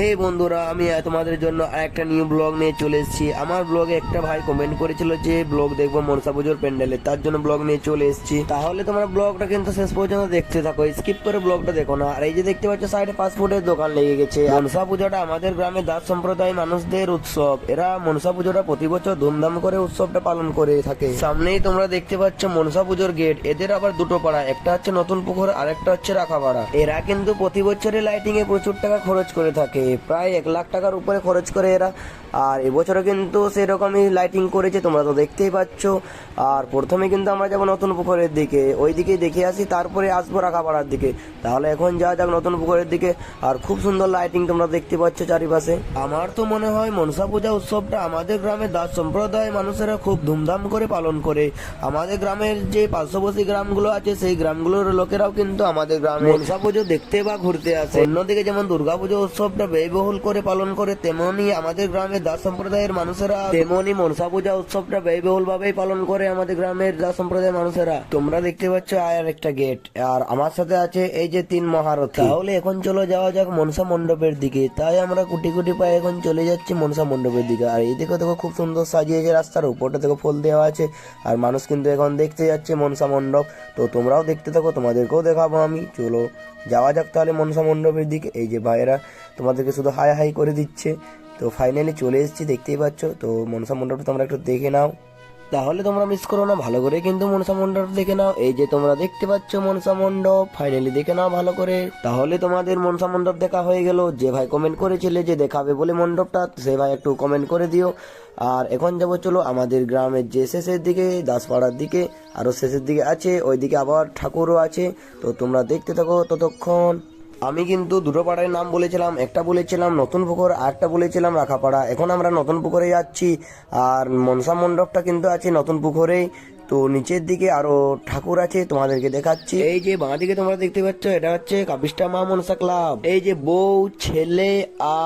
হে বন্ধুরা, আমি তোমাদের জন্য আরেকটা নিউ ব্লগ নিয়ে চলে এসেছি। আমার ব্লগে একটা ভাই কমেন্ট করেছিল যে ব্লগ দেখব মনসা পুজোর প্যান্ডেলে। তার জন্য ব্লগ নিয়ে চলে এসেছি। তাহলে তোমরা ব্লগটা কিন্তু শেষ পর্যন্ত দেখতে থাকো। স্কিপ করে ব্লগটা দেখো না। আর এই যে দেখতে পাচ্ছ সাইডে ফাস্টফুডের দোকান লেগে গেছে। মনসা পুজোটা আমাদের গ্রামে দাস সম্প্রদায় মানুষদের উৎসব। এরা মনসা পুজোটা প্রতি বছর ধুমধাম করে উৎসবটা পালন করে থাকে। সামনেই তোমরা দেখতে পাচ্ছ মনসা পুজোর গেট এদের আবার দুটো পাড়া। একটা হচ্ছে নতুন পুকুর আর একটা হচ্ছে রাখাপাড়া। এরা কিন্তু প্রতি বছরে লাইটিং এ প্রচুর টাকা খরচ করে থাকে। প্রায় এক লাখ টাকার উপরে খরচ করে এরা। আর এবছরও কিন্তু সেরকমই লাইটিং করেছে তোমরা তো দেখতেই পাচ্ছ। আর প্রথমে কিন্তু আমরা যাব নতুন পুকুরের দিকে ওই দিকেই দেখে আসি তারপরে আসব রাখাপাড়ার দিকে। তাহলে এখন যাওয়া যাক নতুন পুকুরের দিকে আর খুব সুন্দর লাইটিং তোমরা দেখতে পাচ্ছ চারিপাশে। আমার তো মনে হয় মনসা পূজা উৎসবটা আমাদের গ্রামের দাস সম্প্রদায় মানুষেরা খুব ধুমধাম করে পালন করে। আমাদের গ্রামের যে পার্শ্ববর্তী গ্রামগুলো আছে সেই গ্রামগুলোর লোকেরাও কিন্তু আমাদের গ্রামে মনসা পুজো দেখতে বা ঘুরতে আসে। অন্যদিকে যেমন দুর্গাপুজো উৎসবটা ব্যয়বহুল করে পালন করে, তেমনি আমাদের গ্রামের দাস সম্প্রদায়ের মানুষেরা, তেমনি মনসা পূজা উৎসবটা ব্যয়বহুল ভাবেই পালন করে আমাদের গ্রামের দাস সম্প্রদায়ের মানুষেরা। তোমরা দেখতে পাচ্ছ আর একটা গেট আর আমার সাথে আছে এই যে তিন মহারথ। তাহলে এখন চলো যাওয়া যাক মনসা মণ্ডপের দিকে। তাই আমরা কুটি কুটি পায়ে এখন চলে যাচ্ছি মনসা মণ্ডপের দিকে। আর এই দিকে দেখো, খুব সুন্দর সাজিয়েছে রাস্তার উপরটা, দেখো, ফুল দেওয়া আছে। আর মানুষ কিন্তু এখন দেখতে যাচ্ছে মনসা মণ্ডপ। তো তোমরাও দেখতে থাকো, তোমাদেরকেও দেখাবো আমি। চলো যাওয়া যাক তাহলে মনসা মণ্ডপের দিকে। এই যে ভাইয়েরা তোমাদেরকে শুধু হাই হাই করে দিচ্ছে। তো ফাইনালি চলে এসেছি, দেখতেই পাচ্ছ। তো মনসা মণ্ডপটা তোমরা একটু দেখে নাও। তাহলে তোমরা মিস করো না, ভালো করে কিন্তু মনসা মণ্ডপ দেখে নাও। এই যে তোমরা দেখতে পাচ্ছ মনসা মণ্ডপ ফাইনালি দেখে নাও ভালো করে। তাহলে তোমাদের মনসা মণ্ডপ দেখা হয়ে গেল। যে ভাই কমেন্ট করেছিলে যে দেখাবে বলে মণ্ডপটা, সে ভাই একটু কমেন্ট করে দিও। আর এখন যাব চলো আমাদের গ্রামের যে শেষের দিকে, দাসপাড়ার দিকে, আরও শেষের দিকে আছে, ওইদিকে আবার ঠাকুরও আছে। তো তোমরা দেখতে থাকো ততক্ষণ। আমি কিন্তু দুটো পাড়ার নাম বলেছিলাম, একটা বলেছিলাম, নতুন পুকুর, আর একটা বলেছিলাম রাখাপাড়া। এখন আমরা নতুন পুকুরে যাচ্ছি, আর মনসা মণ্ডপটা কিন্তু আছে নতুন পুকুরেই তো নিচের দিকে আরও ঠাকুর আছে, তোমাদেরকে দেখাচ্ছি। এই যে বাঁ দিকে তোমরা দেখতে পাচ্ছ, এটা হচ্ছে কাপিস্টা মা মনসা ক্লাব। এই যে বউ, ছেলে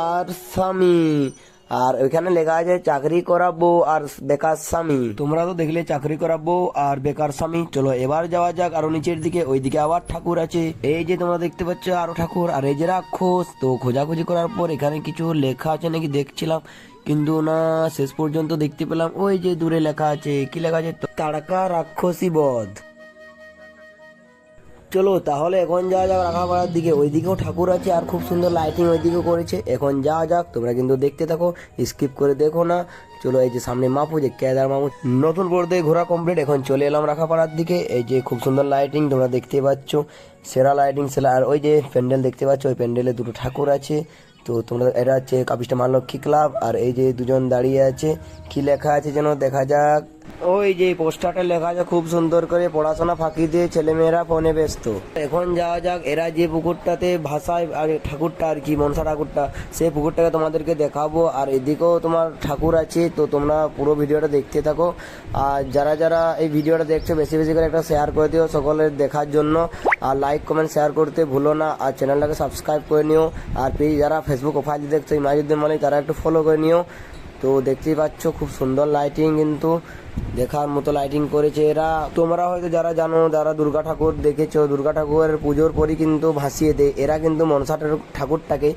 আর স্বামী। আর ওইখানে লেখা আছে, চাকরি করাবো আর বেকার স্বামী। তোমরা তো দেখলে চাকরি করাবো আর বেকার স্বামী। চলো এবার যাওয়া যাক আরও নিচের দিকে, ওইদিকে আবার ঠাকুর আছে। এই যে তোমরা দেখতে পাচ্ছ আরও ঠাকুর, আর এই যে রাক্ষস। তো খোঁজাখুঁজি করার পর এখানে কিছু লেখা আছে নাকি দেখছিলাম, কিন্তু না, শেষ পর্যন্ত দেখতে পেলাম। ওই যে দূরে লেখা আছে, কি লেখা আছে? তাড়কা রাক্ষসী বধ। চলো, তাহলে এখন যাওয়া যাক রাখাপাড়ার দিকে। ওইদিকেও ঠাকুর আছে আর খুব সুন্দর লাইটিং ওইদিকেও করেছে। এখন যাওয়া যাক, তোমরা কিন্তু দেখতে থাকো স্কিপ করে দেখো না। চলো এই যে সামনে মাপু যে কেদার মামু নতুন পর্দায় ঘোরা কমপ্লিট এখন চলে এলাম রাখাপাড়ার দিকে। এই যে খুব সুন্দর লাইটিং তোমরা দেখতে পাচ্ছ। সেরা লাইটিং সেরা আর ওই যে প্যান্ডেল দেখতে পাচ্ছ, ওই প্যান্ডেলে দুটো ঠাকুর আছে। তো তোমরা এটা হচ্ছে কাপিস্টা মালক্ষী ক্লাব আর এই যে দুজন দাঁড়িয়ে আছে। কি লেখা আছে যেন দেখা যাক। ওই যে পোস্টারটা লেখা আছে খুব সুন্দর করে, পড়াশোনা ফাঁকি দিয়ে ছেলেমেয়েরা ফোনে ব্যস্ত। এখন যাওয়া যাক, এরা যে পুকুরটাতে ভাষায় আর ঠাকুরটা আর কি, মনসা ঠাকুরটা, সেই পুকুরটাকে তোমাদেরকে দেখাবো। আর এদিকেও তোমার ঠাকুর আছে তো তোমরা পুরো ভিডিওটা দেখতে থাকো। আর যারা যারা এই ভিডিওটা দেখছ, বেশি বেশি করে একটা শেয়ার করে দিও সকলের দেখার জন্য। আর লাইক কমেন্ট শেয়ার করতে ভুলো না। আর চ্যানেলটাকে সাবস্ক্রাইব করে নিও। আর প্লিজ যারা ফেসবুক প্রোফাইল দেখছ ইমাজুদ্দিন মালিক, তারা একটু ফলো করে নিও। তো দেখতেই পাচ্ছ, খুব সুন্দর লাইটিং কিন্তু। দেখার মতো লাইটিং করেছে এরা। তোমরা হয়তো যারা জানো, যারা দুর্গা ঠাকুর দেখেছ, দুর্গা ঠাকুরের পুজোর পরই কিন্তু ভাসিয়ে দেয়। এরা কিন্তু মনসা ঠাকুরটাকে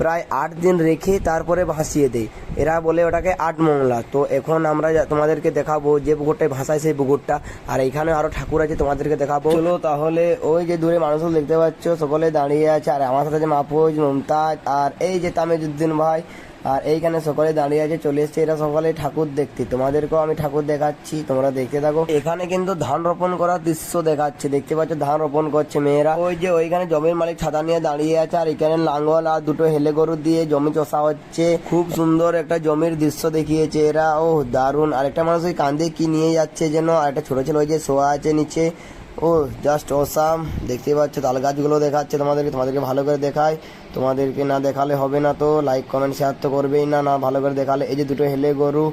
প্রায় আট দিন রেখে তারপরে ভাসিয়ে দেয়। এরা বলে ওটাকে আট মংলা। তো এখন আমরা তোমাদেরকে দেখাবো যে পুকুরটায় ভাসায় সেই পুকুরটা। আর এখানে আরও ঠাকুর আছে, তোমাদেরকে দেখাবো। চলো তাহলে ওই যে দূরে মানুষ দেখতে পাচ্ছ, সকলে দাঁড়িয়ে আছে। আর আমার সাথে যে মাহফুজ মমতাজ আর এই যে তামিজুদ্দিন ভাই আর এইখানে সকলে দাঁড়িয়ে আছে, চলে এসছে এরা সকলে ঠাকুর দেখতে। তোমাদেরকেও আমি ঠাকুর দেখাচ্ছি, তোমরা দেখতে থাকো। এখানে কিন্তু ধান রোপণ করার দৃশ্য দেখাচ্ছে, দেখতে পাচ্ছ ধান রোপণ করছে মেয়েরা। ওই যে ওইখানে জমির মালিক ছাতা নিয়ে দাঁড়িয়ে আছে, আর এখানে লাঙ্গল আর দুটো হেলে গরু দিয়ে জমি চষা হচ্ছে। খুব সুন্দর একটা জমির দৃশ্য দেখিয়েছে এরা। ও দারুণ। আর একটা মানুষ ওই কান্দে কি নিয়ে যাচ্ছে যেন, আর একটা ছোট ছেলে ওই যে শোয়া আছে নিচে। ও জাস্ট ওসাম দেখতে পাচ্ছ তাল গাছগুলো দেখাচ্ছে তোমাদেরকে তোমাদেরকে ভালো করে দেখায় তোমাদেরকে না দেখালে হবে না তো লাইক কমেন্ট শেয়ার তো করবেই না না ভালো করে দেখালে। এই যে দুটো হেলে গরু,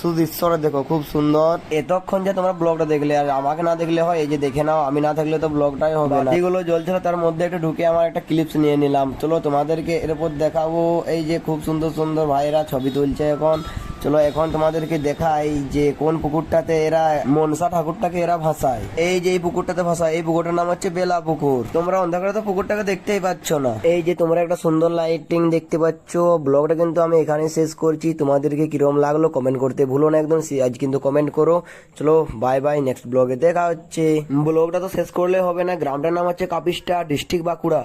শুধু দেখো, খুব সুন্দর। এতক্ষণ যে তোমরা ব্লগটা দেখলে, আর আমাকে না দেখলে হয়, এই যে দেখে নাও, আমি না থাকলে তো ব্লগটাই হবে না। এগুলো জ্বলছিল, তার মধ্যে একটু ঢুকে আমার একটা ক্লিপস নিয়ে নিলাম। চলো তোমাদেরকে এর উপর দেখাবো, এই যে খুব সুন্দর সুন্দর ভাইয়েরা ছবি তুলছে এখন। চলো এখন তোমাদেরকে দেখাই যে কোন পুকুরটাতে এরা, মনসা ঠাকুরটাকে এরা ভাসায়। এই যে এই পুকুরটাতে ভাসায়, এই পুকুরটার নাম হচ্ছে বেলা পুকুর। তোমরা অন্ধকারে তো পুকুরটাকে দেখতেই পাচ্ছ না। এই যে তোমরা একটা সুন্দর লাইটিং দেখতে পাচ্ছ ব্লগটা কিন্তু আমি এখানে শেষ করছি। তোমাদেরকে কীরকম লাগল কমেন্ট করতে ভুলো না একদম আজ কিন্তু কমেন্ট করো। চলো বাই বাই নেক্সট ব্লগে দেখা হচ্ছে। ব্লগটা তো শেষ করলে হবে না, গ্রামটার নাম হচ্ছে কাপিস্টা ডিস্ট্রিক্ট বাঁকুড়া।